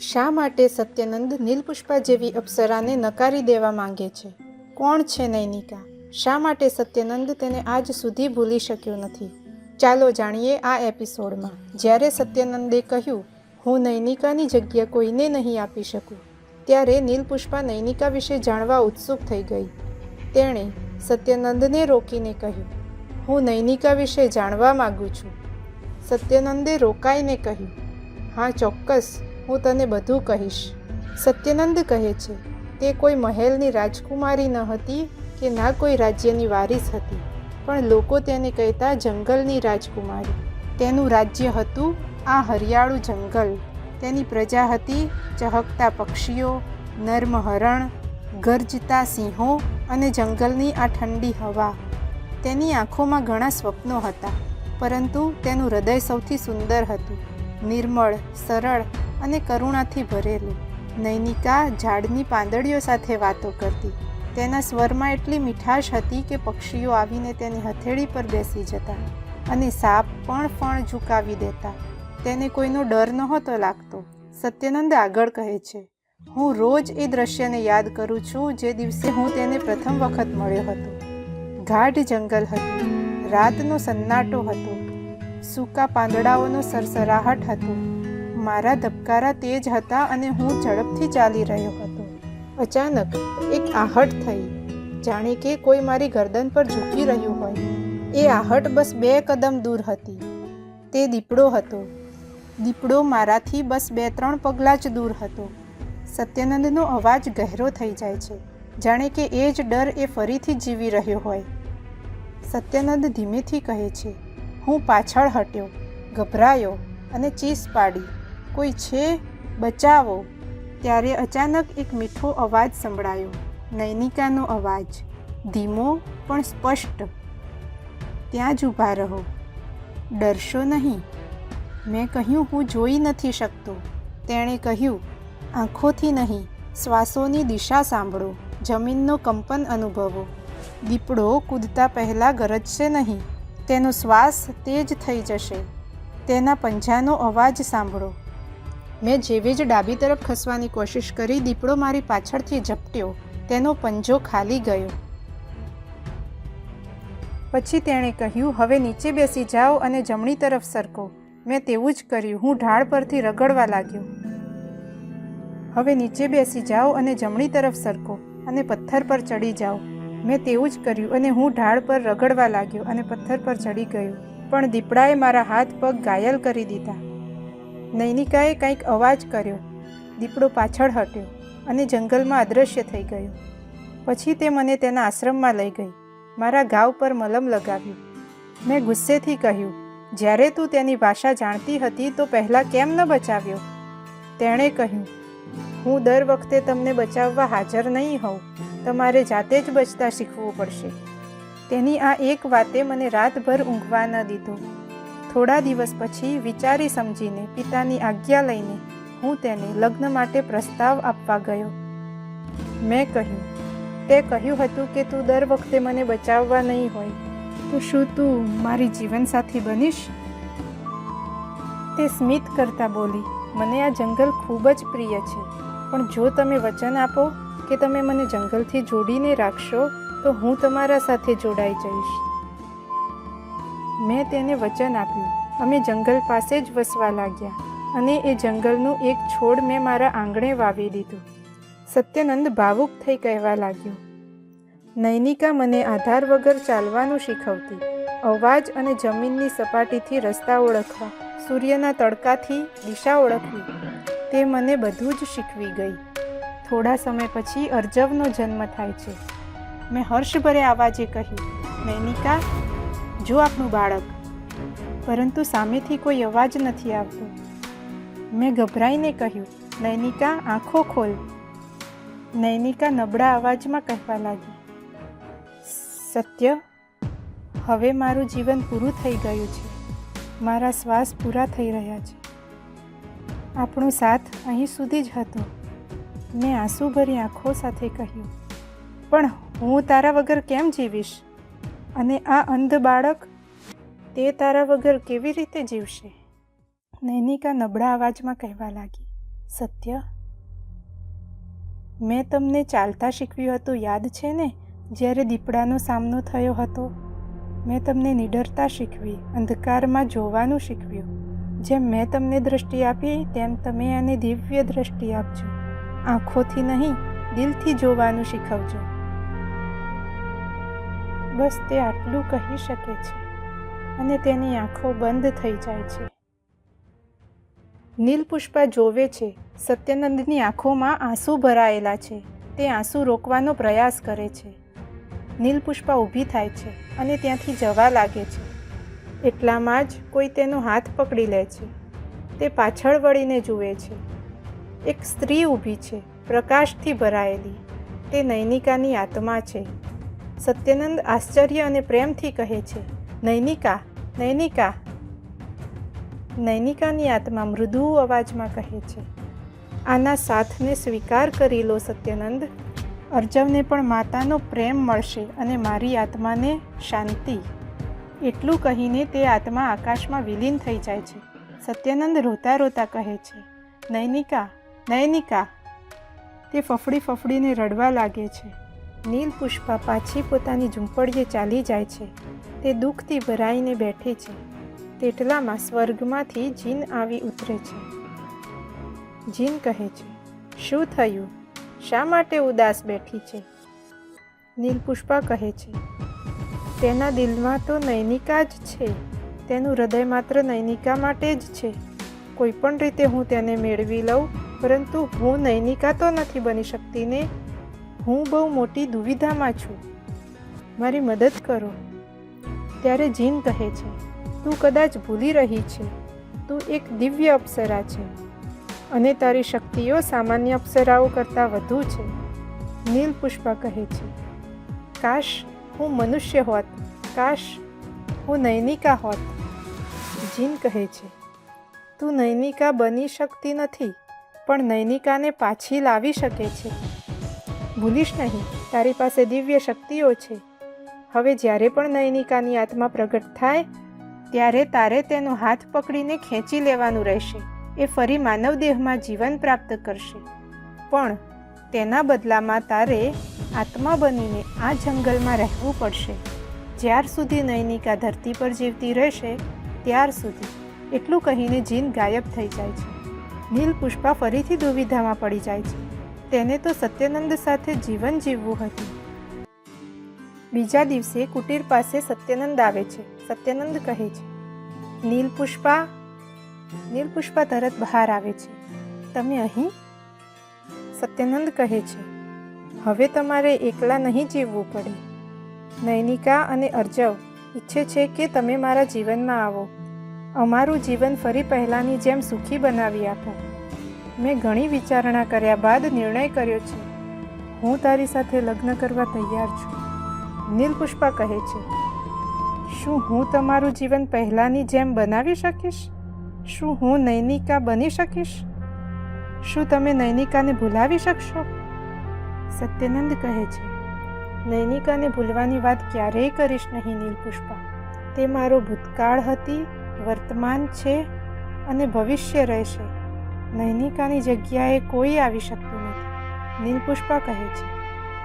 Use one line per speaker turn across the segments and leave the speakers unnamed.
શા માટે સત્યનંદ નીલપુષ્પા જેવી અપ્સરાને નકારી દેવા માંગે છે? કોણ છે નૈનિકા? શા માટે સત્યનંદ તેને આજ સુધી ભૂલી શક્યો નથી? ચાલો જાણીએ આ એપિસોડમાં. જ્યારે સત્યનંદે કહ્યું, હું નૈનિકાની જગ્યા કોઈને નહીં આપી શકું, ત્યારે નીલપુષ્પા નૈનિકા વિશે જાણવા ઉત્સુક થઈ ગઈ. તેણે સત્યનંદને રોકીને કહ્યું, હું નૈનિકા વિશે જાણવા માગું છું. સત્યનંદે રોકાઈને કહ્યું, હા, ચોક્કસ. હું તને બધું કહીશ. સત્યનંદ કહે છે, તે કોઈ મહેલની રાજકુમારી ન હતી કે ના કોઈ રાજ્યની વારિસ હતી, પણ લોકો તેને કહેતા જંગલની રાજકુમારી. તેનું રાજ્ય હતું આ હરિયાળું જંગલ. તેની પ્રજા હતી ચહકતા પક્ષીઓ, નર્મ હરણ, ગરજતા સિંહો અને જંગલની આ ઠંડી હવા. તેની આંખોમાં ઘણા સ્વપ્નો હતા, પરંતુ તેનું હૃદય સૌથી સુંદર હતું. નિર્મળ, સરળ અને કરુણાથી ભરેલું. નૈનિકા ઝાડની પાંદડીઓ સાથે વાતો કરતી. તેના સ્વરમાં એટલી મીઠાશ હતી કે પક્ષીઓ આવીને તેની હથેળી પર બેસી જતા અને સાપ પણ ફણ ઝુકાવી દેતા. તેને કોઈનો ડર નહોતો લાગતો. સત્યનંદ આગળ કહે છે, હું રોજ એ દ્રશ્યને યાદ કરું છું જે દિવસે હું તેને પ્રથમ વખત મળ્યો હતો. ગાઢ જંગલ હતું, રાતનો સન્નાટો હતો, સૂકા પાંદડાઓનો સરસરાહટ હતો મારા ધબકારા તેજ હતા અને હું ઝડપથી ચાલી રહ્યો હતો. અચાનક એક આહટ થઈ. જાણે કે કોઈ મારી ગરદન પર ઝૂકી રહ્યું હોય. એ આહટ બસ બે કદમ દૂર હતી. તે દીપડો હતો. દીપડો મારાથી બસ બે ત્રણ પગલાં જ દૂર હતો. સત્યાનંદનો અવાજ ગહેરો થઈ જાય છે. જાણે કે એ જ ડર એ ફરીથી જીવી રહ્યો હોય. સત્યાનંદ ધીમેથી કહે છે, હું પાછળ હટ્યો, ગભરાયો અને ચીસ પાડી. કોઈ છે? બચાવો. ત્યારે અચાનક એક મીઠો અવાજ સંભળાયો. નૈનિકાનો અવાજ. ધીમો પણ સ્પષ્ટ. ત્યાં જ ઊભા રહો. ડરશો નહીં. મેં કહ્યું, હું જોઈ નથી શકતો. તેણે કહ્યું, આંખોથી નહીં, શ્વાસોની દિશા સાંભળો. જમીનનો કંપન અનુભવો. દીપડો કૂદતા પહેલાં ગરજશે નહીં. તેનો શ્વાસ તેજ થઈ જશે. તેના પંજાનો અવાજ સાંભળો. મેં જેવી જ ડાબી તરફ ખસવાની કોશિશ કરી, દીપડો મારી પાછળથી ઝપટ્યો. તેનો પંજો ખાલી ગયો. પછી તેણે કહ્યું, હવે નીચે બેસી જાઓ અને જમણી તરફ સરકો. મેં તેવું જ કર્યું. હું ઢાળ પરથી રગડવા લાગ્યો. હવે નીચે બેસી જાઓ અને જમણી તરફ સરકો અને પથ્થર પર ચડી જાઓ. મેં તેવું જ કર્યું અને હું ઢાળ પર રગડવા લાગ્યો અને પથ્થર પર ચડી ગયો. પણ દીપડાએ મારા હાથ પગ ઘાયલ કરી દીધા. નૈનિકાએ કંઈક અવાજ કર્યો. દીપડો પાછળ હટ્યો અને જંગલમાં અદૃશ્ય થઈ ગયો. પછી તે મને તેના આશ્રમમાં લઈ ગઈ. મારા ઘાવ પર મલમ લગાવ્યું. મેં ગુસ્સેથી કહ્યું, જ્યારે તું તેની ભાષા જાણતી હતી તો પહેલાં કેમ ન બચાવ્યો? તેણે કહ્યું, હું દર વખતે તમને બચાવવા હાજર નહીં હોઉં. તમારે જાતે જ બચતા શીખવું પડશે. તેની આ એક વાતે મને રાતભર ઊંઘવા ન દીધો. થોડા દિવસ પછી વિચારી સમજીને પિતાની આજ્ઞા લઈને હું તેને લગ્ન માટે પ્રસ્તાવ આપવા ગયો. મેં કહ્યું, તે કહ્યું હતું કે તું દર વખતે મને બચાવવા નહીં હોય. તો શું તું મારી જીવનસાથી બનીશ? તે સ્મિત કરતા બોલી, મને આ જંગલ ખૂબ જ પ્રિય છે. પણ જો તમે વચન આપો કે તમે મને જંગલથી જોડીને રાખશો, તો હું તમારા સાથે જોડાઈ જઈશ. મેં તેને વચન આપ્યું. અમે જંગલ પાસે જ વસવા લાગ્યા અને એ જંગલનું એક છોડ મેં મારા આંગણે વાવી દીધું. સત્યનંદ ભાવુક થઈ કહેવા લાગ્યો, નૈનિકા મને આધાર વગર ચાલવાનું શીખવતી. અવાજ અને જમીનની સપાટીથી રસ્તા ઓળખવા, સૂર્યના તડકાથી દિશા ઓળખવી, તે મને બધું જ શીખવી ગઈ. થોડા સમય પછી અર્જવનો જન્મ થાય છે. મેં હર્ષભરે આવાજે કહ્યું, નૈનિકા જો આપણું બાળક પરંતુ સામેથી કોઈ અવાજ નથી આવતો. મેં ગભરાઈને કહ્યું, નૈનિકા, આંખો ખોલ. નૈનિકા નબળા અવાજમાં કહેવા લાગી, સત્ય, હવે મારું જીવન પૂરું થઈ ગયું છે. મારા શ્વાસ પૂરા થઈ રહ્યા છે. આપણો સાથ અહીં સુધી જ હતો. મેં આંસુભરી આંખો સાથે કહ્યું, પણ હું તારા વગર કેમ જીવીશ? અને આ અંધ બાળક તે તારા વગર કેવી રીતે જીવશે? નૈનિકા નબળા અવાજમાં કહેવા લાગી, સત્ય, મેં તમને ચાલતા શીખવ્યું હતું યાદ છે ને? જ્યારે દીપડાનો સામનો થયો હતો, મેં તમને નિડરતા શીખવી, અંધકારમાં જોવાનું શીખવ્યું. જેમ મેં તમને દૃષ્ટિ આપી, તેમ તમે એને દિવ્ય દૃષ્ટિ આપજો. આંખોથી નહીં, દિલથી જોવાનું શીખવજો. બસ તે આટલું કહી શકે છે અને તેની આંખો બંધ થઈ જાય છે. નીલપુષ્પા જોવે છે, સત્યાનંદની આંખોમાં આંસુ ભરાયેલા છે, તે આંસુ રોકવાનો પ્રયાસ કરે છે. નીલપુષ્પા ઊભી થાય છે અને ત્યાંથી જવા લાગે છે. એટલામાં જ કોઈ તેનો હાથ પકડી લે છે. તે પાછળ વળીને જુએ છે. એક સ્ત્રી ઊભી છે, પ્રકાશથી ભરાયેલી. તે નૈનિકાની આત્મા છે. સત્યાનંદ આશ્ચર્ય અને પ્રેમથી કહે છે, નૈનિકા નૈનિકા. નૈનિકાની આત્મા મૃદુ અવાજમાં કહે છે, આના સાથને સ્વીકાર કરી લો સત્યાનંદ. અર્જવને પણ માતાનો પ્રેમ મળશે અને મારી આત્માને શાંતિ. એટલું કહીને તે આત્મા આકાશમાં વિલીન થઈ જાય છે. સત્યાનંદ રોતા રોતા કહે છે, નૈનિકા નૈનિકા. તે ફફડી ફફડીને રડવા લાગે છે. નીલ પુષ્પા પાછી પોતાની ઝૂંપડીએ ચાલી જાય છે. તે દુઃખથી ભરાઈને બેઠી છે. તેટલામાં સ્વર્ગમાંથી જીન આવી ઉતરે છે. જીન કહે છે, શું થયું? શા માટે ઉદાસ બેઠી છે? નીલપુષ્પા કહે છે, તેના દિલમાં તો નૈનિકા જ છે. તેનું હૃદય માત્ર નૈનિકા માટે જ છે. કોઈ પણ રીતે હું તેને મેળવી લઉં, પરંતુ હું નૈનિકા તો નથી બની શકતી ને? હું બહુ મોટી દુવિધામાં છું. મારી મદદ કરો. ત્યારે જીન કહે છે, તું કદાચ ભૂલી રહી છે. તું એક દિવ્ય અપ્સરા છે. અને તારી શક્તિઓ સામાન્ય અપ્સરાઓ કરતાં વધુ છે. નીલ પુષ્પા કહે છે, કાશ હું મનુષ્ય હોત. કાશ હું નૈનિકા હોત. જીન કહે છે, તું નૈનિકા બની શકતી નથી, પણ નૈનિકાને પાછી લાવી શકે છે. ભૂલીશ નહીં. તારી પાસે દિવ્ય શક્તિઓ છે. હવે જ્યારે પણ નૈનિકાની આત્મા પ્રગટ થાય, ત્યારે તારે તેનો હાથ પકડીને ખેંચી લેવાનું રહેશે. એ ફરી માનવ દેહમાં જીવન પ્રાપ્ત કરશે. પણ તેના બદલામાં તારે આત્મા બનીને આ જંગલમાં રહેવું પડશે. જ્યાર સુધી નૈનિકા ધરતી પર જીવતી રહેશે, ત્યાર સુધી. એટલું કહીને જીન ગાયબ થઈ જાય છે. નીલ પુષ્પા ફરીથી દુવિધામાં પડી જાય છે. તેને તો સત્યાનંદ સાથે જીવન જીવવું હતું. બીજા દિવસે કુટીર પાસે સત્યાનંદ આવે છે. સત્યાનંદ કહે છે, નીલપુષ્પા નીલપુષ્પા તરત બહાર આવે છે. તમે અહીં? સત્યનંદ કહે છે, હવે તમારે એકલા નહીં જીવવું પડે. નૈનિકા અને અર્જવ, ઈચ્છે છે કે તમે મારા જીવનમાં આવો. અમારું જીવન ફરી પહેલાંની જેમ સુખી બનાવી આપો. મેં ઘણી વિચારણા કર્યા બાદ નિર્ણય કર્યો છે. હું તારી સાથે લગ્ન કરવા તૈયાર છું. નીલપુષ્પા કહે છે, શું હું તમારું જીવન પહેલાંની જેમ બનાવી શકીશ? શું હું નૈનિકા બની શકીશ? શું તમે નૈનિકાને ભૂલાવી શકશો? સત્યાનંદ કહે છે, નૈનિકાને ભૂલવાની વાત ક્યારેય કરીશ નહીં, નીલપુષ્પા. તે મારો ભૂતકાળ હતી, વર્તમાન છે અને ભવિષ્ય રહેશે. નૈનિકાની જગ્યાએ કોઈ આવી શકતું નથી. નીલપુષ્પા કહે છે,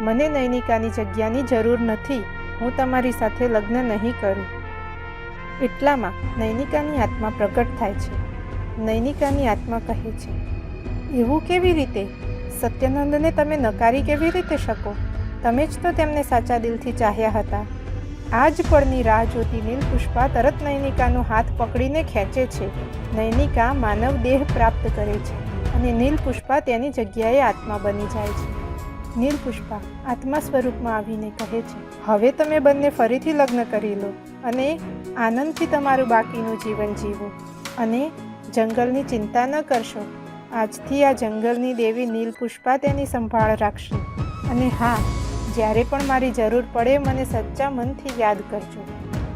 મને નૈનિકાની જગ્યાની જરૂર નથી. હું તમારી સાથે લગ્ન નહીં કરું. એટલામાં નૈનિકાની આત્મા પ્રગટ થાય છે. નૈનિકાની આત્મા કહે છે, એવું કેવી રીતે? સત્યાનંદને તમે નકારી કેવી રીતે શકો? તમે જ તો તેમને સાચા દિલથી ચાહ્યા હતા. આ જ પળની રાહ જોતી નીલપુષ્પા તરત નૈનિકાનો હાથ પકડીને ખેંચે છે. નૈનિકા માનવ દેહ પ્રાપ્ત કરે છે અને નીલપુષ્પા તેની જગ્યાએ આત્મા બની જાય છે. નીલપુષ્પા આત્મા સ્વરૂપમાં આવીને કહે છે, હવે તમે બંને ફરીથી લગ્ન કરી લો અને આનંદથી તમારું બાકીનું જીવન જીવો અને જંગલની ચિંતા ન કરશો. આજથી આ જંગલની દેવી નીલપુષ્પા તેની સંભાળ રાખશે. અને હા જ્યારે પણ મારી જરૂર પડે, મને સચ્ચા મનથી યાદ કરજો.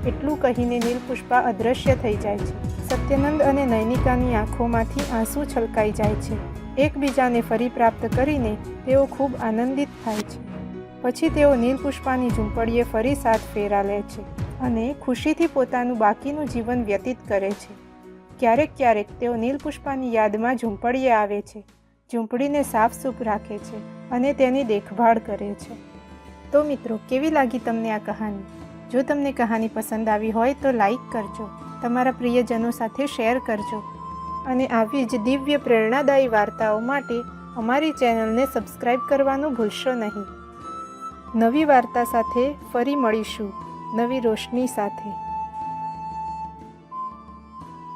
એટલું કહીને નીલપુષ્પા અદૃશ્ય થઈ જાય છે. સત્યનંદ અને નૈનિકાની આંખોમાંથી આંસુ છલકાઈ જાય છે. એકબીજાને ફરી પ્રાપ્ત કરીને તેઓ ખૂબ આનંદિત થાય છે. પછી તેઓ નીલપુષ્પાની ઝૂંપડીએ ફરી સાત ફેરા લે છે અને ખુશીથી પોતાનું બાકીનું જીવન વ્યતીત કરે છે. ક્યારેક ક્યારેક તેઓ નીલપુષ્પાની યાદમાં ઝૂંપડીએ આવે છે. ઝૂંપડીને સાફસૂફ રાખે છે અને તેની દેખભાળ કરે છે. તો મિત્રો, કેવી લાગી તમને આ કહાની? જો તમને કહાની પસંદ આવી હોય તો લાઈક કરજો, તમારા પ્રિયજનો સાથે શેર કરજો અને આવી જ દિવ્ય પ્રેરણાદાયી વાર્તાઓ માટે અમારી ચેનલને સબસ્ક્રાઈબ કરવાનું ભૂલશો નહીં. નવી વાર્તા સાથે ફરી મળીશું, નવી રોશની સાથે.